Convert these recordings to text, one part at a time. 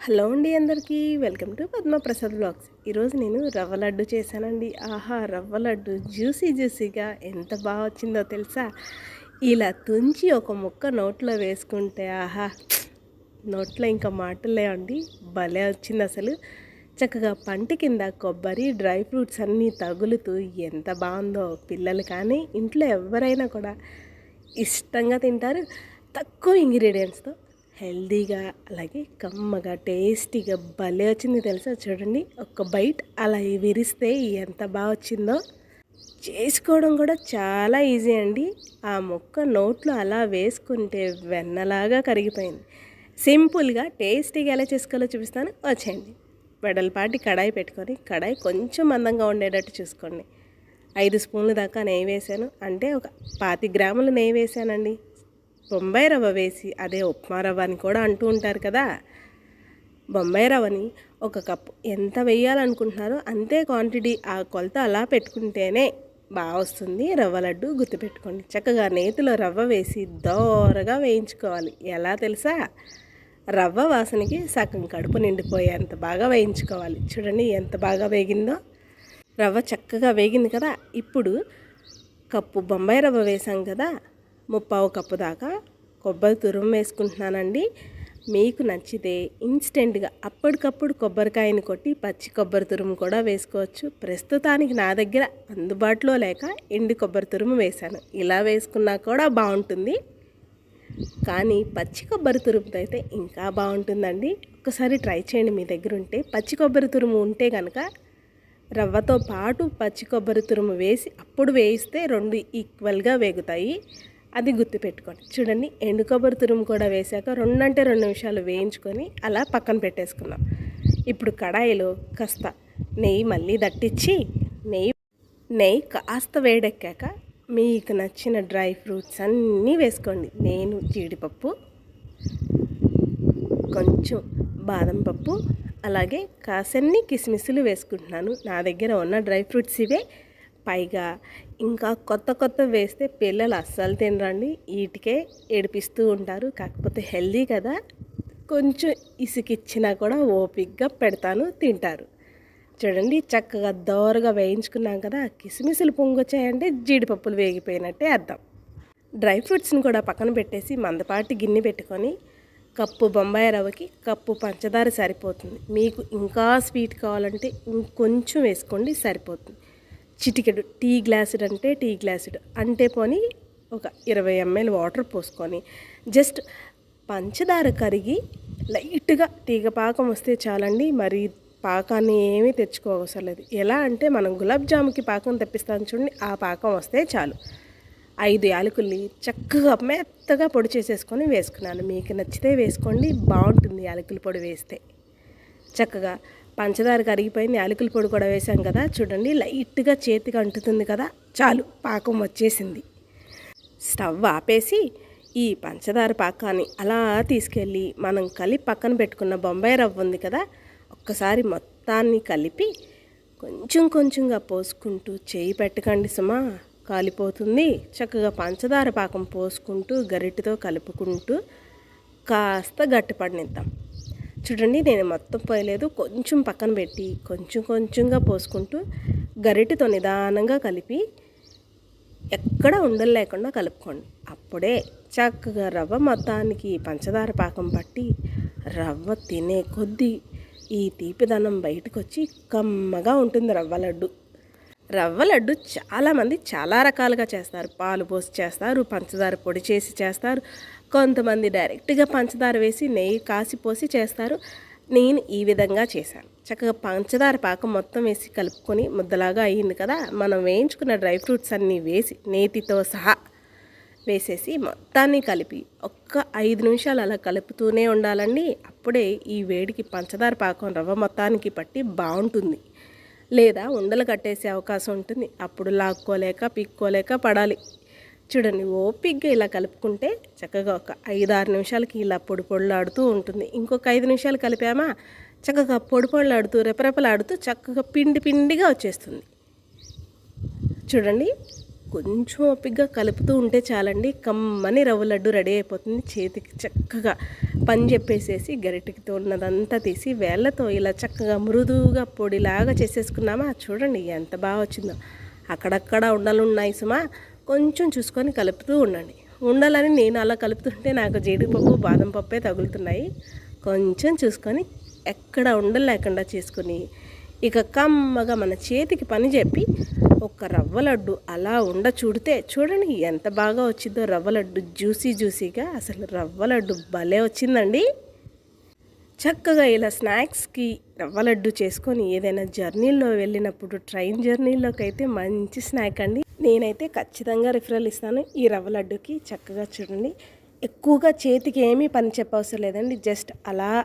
Hello అండి అందరికీ. Welcome to Padmaprasad blogs. ఈరోజు నేను రవ్వ లడ్డు చేశానండి. ఆహా రవ్వ లడ్డు జ్యూసీ జ్యూసీగా ఎంత బాగా వచ్చిందో తెలుసా? ఇలా తుంచి ఒక ముక్క నోట్లో వేసుకుంటే ఆహా నోట్లో ఇంకా మాటలేవండి భలే వచ్చింది అసలు. చక్కగా పంట కింద కొబ్బరి డ్రై ఫ్రూట్స్ అన్నీ తగులుతూ ఎంత బాగుందో పిల్లలు కానీ ఇంట్లో ఎవరైనా కూడా ఇష్టంగా తింటారు. తక్కువ ఇంగ్రీడియంట్స్తో హెల్దీగా అలాగే కమ్మగా టేస్టీగా భలే వచ్చింది తెలుసా చూడండి. ఒక్క బైట్ అలా విరిస్తే ఎంత బాగా వచ్చిందో. చేసుకోవడం కూడా చాలా ఈజీ అండి. ఆ మొక్క నోట్లో అలా వేసుకుంటే వెన్నలాగా కరిగిపోయింది. సింపుల్గా టేస్టీగా ఎలా చేసుకోవాలో చూపిస్తాను. వచ్చేయండి. వెడల్పాటి కడాయి పెట్టుకొని కడాయి కొంచెం మందంగా ఉండేటట్టు చూసుకోండి. ఐదు స్పూన్ల దాకా నెయ్యి వేసాను. అంటే ఒక పాతి గ్రాములు నెయ్యి వేసానండి. బొంబాయి రవ్వ వేసి అదే ఉప్మా రవ్వ అని కూడా అంటూ ఉంటారు కదా. బొంబాయి రవ్వని ఒక కప్పు ఎంత వేయాలనుకుంటున్నారో అంతే క్వాంటిటీ ఆ కొలత అలా పెట్టుకుంటేనే బాగా వస్తుంది. రవ్వ లడ్డు గుర్తుపెట్టుకోండి. చక్కగా నేతిలో రవ్వ వేసి దోరగా వేయించుకోవాలి. ఎలా తెలుసా? రవ్వ వాసనకి సగం కడుపు నిండిపోయేంత బాగా వేయించుకోవాలి. చూడండి ఎంత బాగా వేగిందో. రవ్వ చక్కగా వేగింది కదా. ఇప్పుడు కప్పు బొంబాయి రవ్వ వేసాం కదా. ముప్పావు కప్పు దాకా కొబ్బరి తురుము వేసుకుంటున్నానండి. మీకు నచ్చితే ఇన్స్టెంట్గా అప్పటికప్పుడు కొబ్బరికాయని కొట్టి పచ్చి కొబ్బరి తురుము కూడా వేసుకోవచ్చు. ప్రస్తుతానికి నా దగ్గర అందుబాటులో లేక ఎండి కొబ్బరి తురుము వేశాను. ఇలా వేసుకున్నా కూడా బాగుంటుంది. కానీ పచ్చి కొబ్బరి తురుముతో అయితే ఇంకా బాగుంటుందండి. ఒకసారి ట్రై చేయండి మీ దగ్గర ఉంటే. పచ్చి కొబ్బరి తురుము ఉంటే కనుక రవ్వతో పాటు పచ్చి కొబ్బరి తురుము వేసి అప్పుడు వేయిస్తే రెండు ఈక్వల్గా వేగుతాయి. అది గుర్తుపెట్టుకోండి. చూడండి ఎండు కొబ్బరి తురుము కూడా వేసాక రెండంటే రెండు నిమిషాలు వేయించుకొని అలా పక్కన పెట్టేసుకున్నాం ఇప్పుడు కడాయిలో కాస్త నెయ్యి మళ్ళీ దట్టించి నెయ్యి నెయ్యి కాస్త వేడెక్కాక మీకు నచ్చిన డ్రై ఫ్రూట్స్ అన్నీ వేసుకోండి. నేను జీడిపప్పు కొంచెం బాదం పప్పు అలాగే కాసన్ని కిస్మిస్లు వేసుకుంటున్నాను. నా దగ్గర ఉన్న డ్రై ఫ్రూట్స్ ఇవే. పైగా ఇంకా కొత్త కొత్త వేస్తే పిల్లలు అస్సలు తినరండి. వీటికే ఏడిపిస్తూ ఉంటారు. కాకపోతే హెల్దీ కదా. కొంచెం ఇసుకిచ్చినా కూడా ఓపిక్గా పెడతాను తింటారు. చూడండి చక్కగా దోరగా వేయించుకున్నాం కదా. కిసిమిసులు పొంగొచ్చాయంటే జీడిపప్పులు వేగిపోయినట్టే అర్థం. డ్రై ఫ్రూట్స్ని కూడా పక్కన పెట్టేసి మందపాటి గిన్నె పెట్టుకొని కప్పు బొంబాయి రవ్వకి కప్పు పంచదార సరిపోతుంది. మీకు ఇంకా స్వీట్ కావాలంటే ఇంకొంచెం వేసుకోండి సరిపోతుంది. చిటికెడు టీ గ్లాసుడ్ అంటే టీ గ్లాసుడ్. అంటే పోని ఒక ఇరవై ఎంఎల్ వాటర్ పోసుకొని జస్ట్ పంచదార కరిగి లైట్గా తీగ పాకం వస్తే చాలండి. మరి పాకాన్ని ఏమీ తెచ్చుకోవసరం లేదు. ఎలా అంటే మనం గులాబ్ జాముకి పాకం తెప్పిస్తాను చూడండి ఆ పాకం వస్తే చాలు. ఐదు యాలకుల్ని చక్కగా మెత్తగా పొడి చేసేసుకొని వేసుకున్నాను. మీకు నచ్చితే వేసుకోండి బాగుంటుంది యాలకుల పొడి వేస్తే. చక్కగా పంచదార కరిగిపోయింది యాలకుల పొడి కూడా వేసాం కదా. చూడండి లైట్గా చేతికి అంటుతుంది కదా. చాలు పాకం వచ్చేసింది. స్టవ్ ఆపేసి ఈ పంచదార పాకాన్ని అలా తీసుకెళ్ళి మనం కలిపి పక్కన పెట్టుకున్న బొంబాయి రవ్వ ఉంది కదా ఒక్కసారి మొత్తాన్ని కలిపి కొంచెం కొంచెంగా పోసుకుంటూ చేయి పెట్టకండి సుమా. కాలిపోతుంది. చక్కగా పంచదార పాకం పోసుకుంటూ గరిటెతో కలుపుకుంటూ కాస్త గట్టిపడినిద్దాం చూడండి నేను మొత్తం పోయలేదు. కొంచెం పక్కన పెట్టి కొంచెం కొంచెంగా పోసుకుంటూ గరిటెతో నిదానంగా కలిపి ఎక్కడ ఉండలు లేకుండా కలుపుకోండి. అప్పుడే చక్కగా రవ్వ మొత్తానికి పంచదార పాకం పట్టి రవ్వ తినే కొద్దీ ఈ తీపిదనం బయటకు వచ్చి కమ్మగా ఉంటుంది రవ్వ లడ్డు. రవ్వ లడ్డు చాలామంది చాలా రకాలుగా చేస్తారు. పాలు పోసి చేస్తారు పంచదార పొడి చేసి చేస్తారు. కొంతమంది డైరెక్ట్గా పంచదార వేసి నెయ్యి కాసి పోసి చేస్తారు. నేను ఈ విధంగా చేశాను. చక్కగా పంచదార పాకం మొత్తం వేసి కలుపుకొని ముద్దలాగా అయ్యింది కదా మనం వేయించుకున్న డ్రై ఫ్రూట్స్ అన్నీ వేసి నేతితో సహా వేసేసి మొత్తాన్ని కలిపి ఒక్క ఐదు నిమిషాలు అలా కలుపుతూనే ఉండాలండి. అప్పుడే ఈ వేడికి పంచదార పాకం రవ్వ మొత్తానికి పట్టి బాగుంటుంది. లేదా ఉండలు కట్టేసే అవకాశం ఉంటుంది. అప్పుడు లాక్కోలేక పిక్కోలేక పడాలి. చూడండి ఓపిక్గా ఇలా కలుపుకుంటే చక్కగా ఒక ఐదు ఆరు నిమిషాలకి ఇలా పొడి పొడులాడుతూ ఉంటుంది. ఇంకొక ఐదు నిమిషాలు కలిపామా చక్కగా పొడి పొడులాడుతూ రెపరెపలాడుతూ చక్కగా పిండి పిండిగా వచ్చేస్తుంది. చూడండి కొంచెం ఓపికగా కలుపుతూ ఉంటే చాలండి. కమ్మని రవ్వ లడ్డు రెడీ అయిపోతుంది. చేతికి చక్కగా పని చెప్పేసేసి గరిటెతో ఉన్నదంతా తీసి వేళ్ళతో ఇలా చక్కగా మృదువుగా పొడిలాగా చేసేసుకున్నామా? చూడండి ఎంత బాగా వచ్చిందో. అక్కడక్కడ ఉండలు ఉన్నాయి సుమా. కొంచెం చూసుకొని కలుపుతూ ఉండండి. ఉండాలని నేను అలా కలుపుతుంటే నాకు జీడిపప్పు బాదం పప్పే తగులుతున్నాయి. కొంచెం చూసుకొని ఎక్కడ ఉండలేకుండా చేసుకుని ఇక కమ్మగా మన చేతికి పని చెప్పి ఒక రవ్వ లడ్డు అలా ఉండ చూడితే చూడండి ఎంత బాగా వచ్చిందో రవ్వ లడ్డు. జ్యూసీ జ్యూసీగా అసలు రవ్వ లడ్డు భలే వచ్చిందండి. చక్కగా ఇలా స్నాక్స్కి రవ్వ లడ్డు చేసుకొని ఏదైనా జర్నీలో వెళ్ళినప్పుడు ట్రైన్ జర్నీలోకి అయితే మంచి స్నాక్ అండి. నేనైతే ఖచ్చితంగా రిఫరల్ ఇస్తాను ఈ రవ్వ లడ్డుకి. చక్కగా చూడండి. ఎక్కువగా చేతికి ఏమీ పని చెప్పవసరం లేదండి. జస్ట్ అలా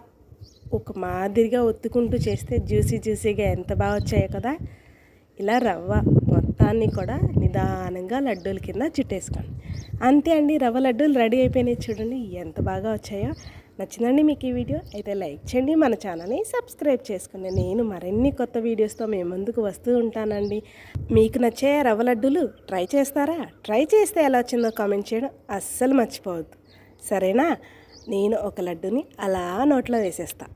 ఒక మాదిరిగా ఒత్తుకుంటూ చేస్తే జ్యూసీ జ్యూసీగా ఎంత బాగా వచ్చాయో కదా. ఇలా రవ్వ మొత్తాన్ని కూడా నిదానంగా లడ్డూల కింద చుట్టేసుకోండి. అంతే అండి రవ్వ లడ్డూలు రెడీ అయిపోయినాయి చూడండి ఎంత బాగా వచ్చాయో. నచ్చిందండి మీకు ఈ వీడియో? అయితే లైక్ చేయండి మన ఛానల్ని సబ్స్క్రైబ్ చేసుకోండి. నేను మరిన్ని కొత్త వీడియోస్తో మేము ముందుకు వస్తూ ఉంటానండి. మీకు నచ్చే రవ్వ లడ్డూలు ట్రై చేస్తారా? ట్రై చేస్తే ఎలా వచ్చిందో కామెంట్ చేయడం అస్సలు మర్చిపోవద్దు. సరేనా? నేను ఒక లడ్డుని అలా నోట్లో వేసేస్తాను